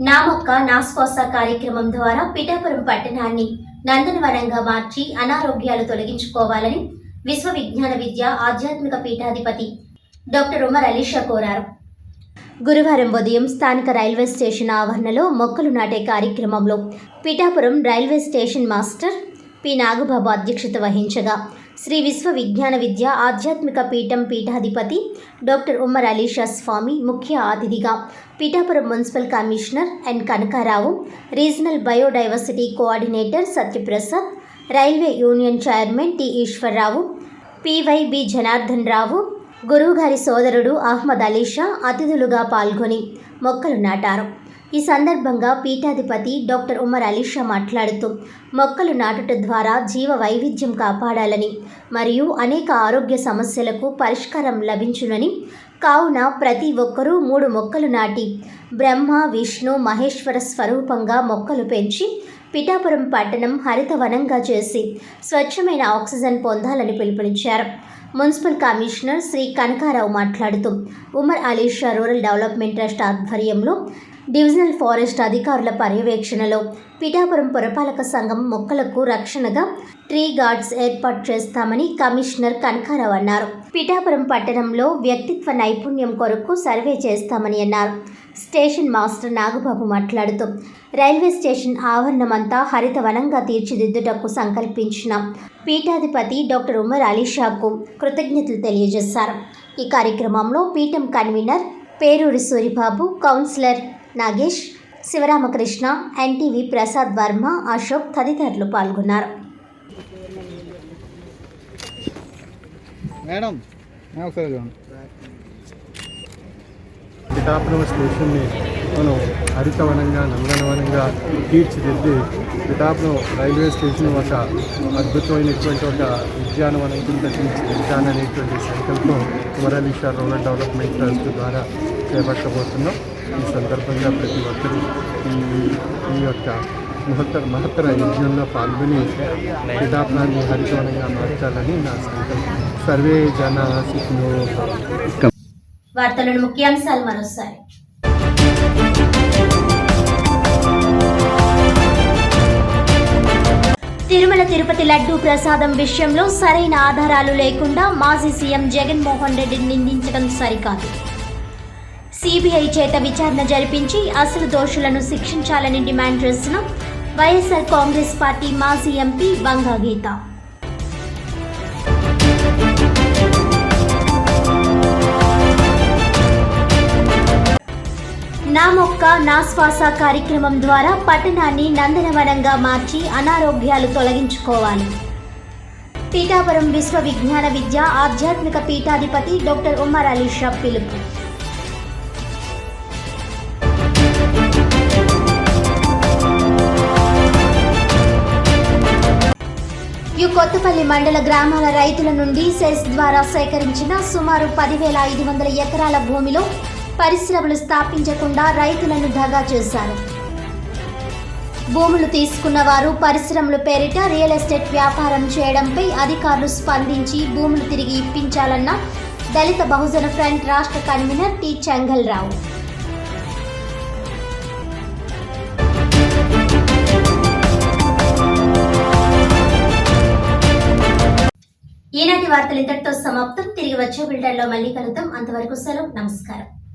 నా మొక్క కార్యక్రమం ద్వారా పిఠాపురం పట్టణాన్ని నందనవనంగా మార్చి అనారోగ్యాలు తొలగించుకోవాలని విశ్వ విజ్ఞాన విద్య ఆధ్యాత్మిక పీఠాధిపతి డాక్టర్ ఉమర్ అలీషా కోరారు. గురువారం ఉదయం స్థానిక రైల్వే స్టేషన్ ఆవరణలో మొక్కలు నాటే కార్యక్రమంలో Pithapuram railway station master P Nagababu అధ్యక్షత వహించగా శ్రీ విశ్వ విజ్ఞాన విద్య ఆధ్యాత్మిక పీఠం పీఠాధిపతి డాక్టర్ ఉమ్మర్ అలీషా స్వామి ముఖ్య అతిథిగా Pithapuram municipal commissioner and Kanakarao regional biodiversity coordinator Satyaprasad railway union chairman T Eshwarrao PYB Janardhan Rao గురువుగారి సోదరుడు అహ్మద్ అలీషా అతిథులుగా పాల్గొని మొక్కలు నాటారు. ఈ సందర్భంగా పీఠాధిపతి డాక్టర్ ఉమర్ అలీషా మాట్లాడుతూ మొక్కలు నాటుట ద్వారా జీవ వైవిధ్యం కాపాడాలని మరియు అనేక ఆరోగ్య సమస్యలకు పరిష్కారం లభించునని కావున ప్రతి ఒక్కరూ మూడు మొక్కలు నాటి బ్రహ్మ విష్ణు మహేశ్వర స్వరూపంగా మొక్కలు పెంచి పిఠాపురం పట్టణం హరితవనంగా చేసి స్వచ్ఛమైన ఆక్సిజన్ పొందాలని పిలుపునిచ్చారు. మున్సిపల్ కమిషనర్ శ్రీ కనకారావు మాట్లాడుతూ Umar Alisha rural development trust ఆధ్వర్యంలో డివిజనల్ ఫారెస్ట్ అధికారుల పర్యవేక్షణలో పిఠాపురం పురపాలక సంఘం మొక్కలకు రక్షణగా ట్రీ గార్డ్స్ ఏర్పాటు చేస్తామని కమిషనర్ కనకారావు అన్నారు. పిఠాపురం పట్టణంలో వ్యక్తిత్వ నైపుణ్యం కొరకు సర్వే చేస్తామని అన్నారు. స్టేషన్ మాస్టర్ నాగబాబు మాట్లాడుతూ రైల్వే స్టేషన్ ఆవరణమంతా హరితవనంగా తీర్చిదిద్దుటకు సంకల్పించిన పీఠాధిపతి డాక్టర్ ఉమర్ అలీషాకు కృతజ్ఞతలు తెలియజేశారు. ఈ కార్యక్రమంలో పీఠం convener Peruri Suribabu councillor Nagesh Sivaramakrishna NTV Prasad Varma Ashok తదితరులు పాల్గొన్నారు. మేడం పిఠాపురం స్టేషన్ని మనం హరితవనంగా నందనవనంగా తీర్చిదిద్ది పిఠాపురం రైల్వే స్టేషన్ ఒక అద్భుతమైనటువంటి ఒక ఉద్యానవనం కింద తీర్చిదిద్దాననేటువంటి సంకల్పం కుమరలీషా రూరల్ డెవలప్మెంట్ ట్రస్ట్ ద్వారా చేపట్టబోతున్నాం. ఈ సందర్భంగా ప్రతి ఒక్కరూ ఈ యొక్క మహత్తర మహత్తర యజ్ఞంలో పాల్గొని పిఠాపురాన్ని హరితవనంగా మార్చాలని నా సంకల్పం. సర్వే జన సుఖినో వార్తలను ముఖ్యాంశాలు మరోసారి. తిరుమల తిరుపతి లడ్డూ ప్రసాదం విషయంలో సరైన ఆధారాలు లేకుండా మాజీ సీఎం జగన్మోహన్ రెడ్డిని నిందించడం సరికాదు. సిబిఐ చేత విచారణ జరిపించి అసలు దోషులను శిక్షించాలని డిమాండ్ చేసిన వైఎస్ఆర్ కాంగ్రెస్ పార్టీ మాజీ ఎంపీ బంగా గీత. నా మొక్క నా శ్వాస కార్యక్రమం ద్వారా పట్టణాన్ని నందనవనంగా మార్చి అనారోగ్యాలు తొలగించుకోవాలి. పీఠాపురం విశ్వ విజ్ఞాన విద్య ఆధ్యాత్మిక పీఠాధిపతి డాక్టర్ ఉమర్ అలీ షా పిలుపు. మరియు కొత్తపల్లి మండల గ్రామాల రైతుల నుండి సెస్ ద్వారా సేకరించిన సుమారు పదివేల ఐదు వందల ఎకరాల భూమిలో పరిశ్రమలు స్థాపించకుండా రైతులను దగా చేశారు. భూములు తీసుకున్న వారు పరిశ్రమలు పేరిట రియల్ ఎస్టేట్ వ్యాపారం చేయడంపై అధికారులు స్పందించి భూములు తిరిగి ఇప్పించాలన్న దళిత బహుజన ఫ్రంట్ రాష్ట్ర కన్వీనర్ టి. చెంగల్ రావు ఈనాటి వార్తలు ఇంతటితో సమాప్తం. తిరిగి వచ్చే బిల్డర్లో మళ్ళీ కలుద్దాం. అంతవరకు సెలవు. నమస్కారం.